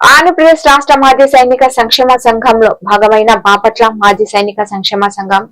ఆంధ్రప్రదేశ్ రాష్ట్ర మాజీ సైనిక సంక్షేమ సంఘంలో భాగమైన బాపట్ల మాజీ సైనిక సంక్షేమ సంఘం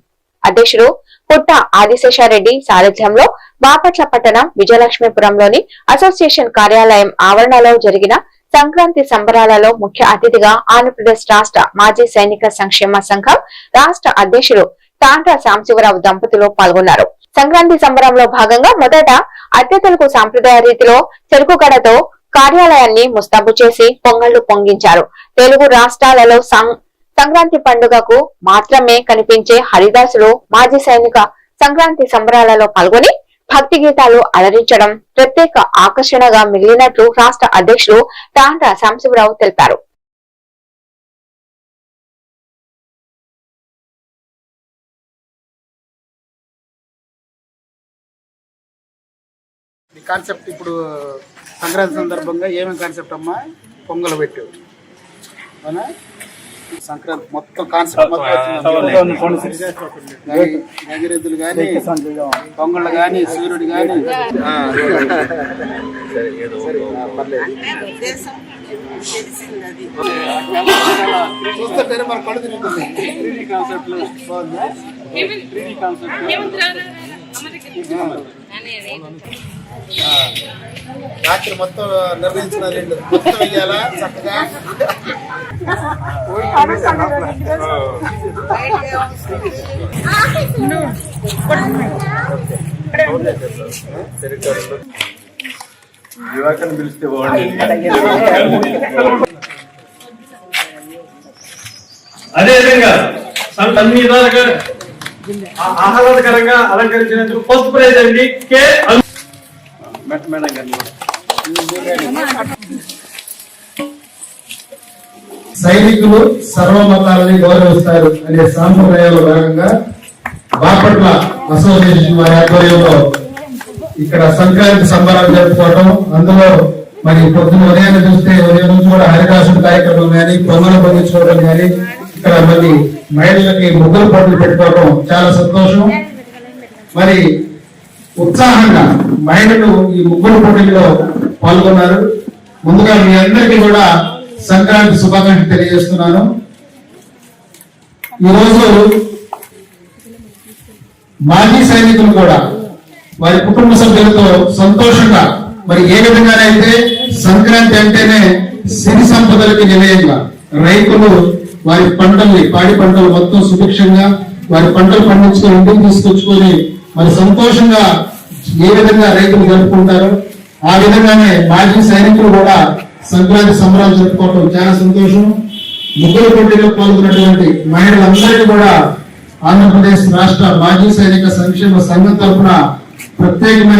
అధ్యక్షుడు పుట్ట ఆదిశేషారెడ్డి సారథ్యంలో బాపట్ల పట్టణం విజయలక్ష్మీపురంలోని అసోసియేషన్ కార్యాలయం ఆవరణలో జరిగిన సంక్రాంతి సంబరాలలో ముఖ్య అతిథిగా ఆంధ్రప్రదేశ్ రాష్ట్ర మాజీ సైనిక సంక్షేమ సంఘం రాష్ట్ర అధ్యక్షుడు తాండ్ర సాంశివరావు దంపతులు పాల్గొన్నారు. సంక్రాంతి సంబరంలో భాగంగా మొదట అతిథులకు సాంప్రదాయ రీతిలో చెరుకుగడతో కార్యాలయాన్ని ముస్తాబు చేసి పొంగళ్ళు పొంగించారు. తెలుగు రాష్ట్రాలలో సం- సంక్రాంతి పండుగకు మాత్రమే కనిపించే హరిదాసులు మాజీ సైనిక సంక్రాంతి సంబరాలలో పాల్గొని భక్తి గీతాలు అలరించడం ప్రత్యేక ఆకర్షణగా మిగిలినట్లు రాష్ట్ర అధ్యక్షులు తాండ్ర సాంశివరావు తెలిపారు. కాన్సెప్ట్ ఇప్పుడు సంక్రాంతి సందర్భంగా ఏమేమి కాన్సెప్ట్ అమ్మా? పొంగల్ పెట్టు. అవునా? సంక్రాంతి మొత్తం కాన్సెప్ట్ మొత్తం గంగిరెద్దులు కానీ పొంగళ్ళు కానీ సూర్యుడు కానీ చూస్తుంటేనే మన కళ్ళు తిరుగుతుంది. కాన్సెప్ట్ బాగుందా? రాత్రి మొత్తం నిర్ణయించిన రెండు మొత్తం వెయ్యాలా? చక్కగా? యువకుని పిలిస్తే బాగుండేది అదేవిధంగా సంత అన్ని విధాలుగా ఆహ్లాదకరంగా అలంకరించినందుకు ఫస్ట్ ప్రైజ్ అండి కే. మేడం సైనికులు సర్వమతాలని గౌరవిస్తారు అనే సాంప్రదాయంలో భాగంగా బాపట్ల అసోసియేషన్ వారి ఆధ్వర్యంలో ఇక్కడ సంక్రాంతి సంబరాలు జరుపుకోవడం అందులో మరి పొద్దున ఉదయాన్ని చూస్తే ఉదయం నుంచి కూడా హరిదాసుడు కార్యక్రమం కానీ పొంగలు పండించుకోవడం కానీ ఇక్కడ మరి మహిళలకి ముగ్గురు పోటీలు పెట్టుకోవడం చాలా సంతోషం. మరి ఉత్సాహంగా మహిళలు ఈ ముగ్గురు పోటీల్లో పాల్గొన్నారు. ముందుగా మీ అందరికీ కూడా సంక్రాంతి శుభాకాంక్షలు తెలియజేస్తున్నాను. ఈరోజు మాజీ సైనికులు కూడా వారి కుటుంబ సభ్యులతో సంతోషంగా మరి ఏ విధంగానైతే సంక్రాంతి అంటేనే సిరి సంపదలకి నిలయంగా రైతులు వారి పంటల్ని పాడి పంటలు మొత్తం సుభిక్షంగా వారి పంటలు పండించుకొని ఇంటికి తీసుకొచ్చుకొని మరి సంతోషంగా ఏ విధంగా రైతులు జరుపుకుంటారో ఆ విధంగానే మాజీ సైనికులు కూడా సంక్రాంతి సంబరాలు జరుపుకోవడం చాలా సంతోషం. ముగ్గురు పోటీలో పాల్గొన్నటువంటి మహిళలందరికీ కూడా ఆంధ్రప్రదేశ్ రాష్ట్ర మాజీ సైనిక సంక్షేమ సంఘం తరఫున ప్రత్యేకమైన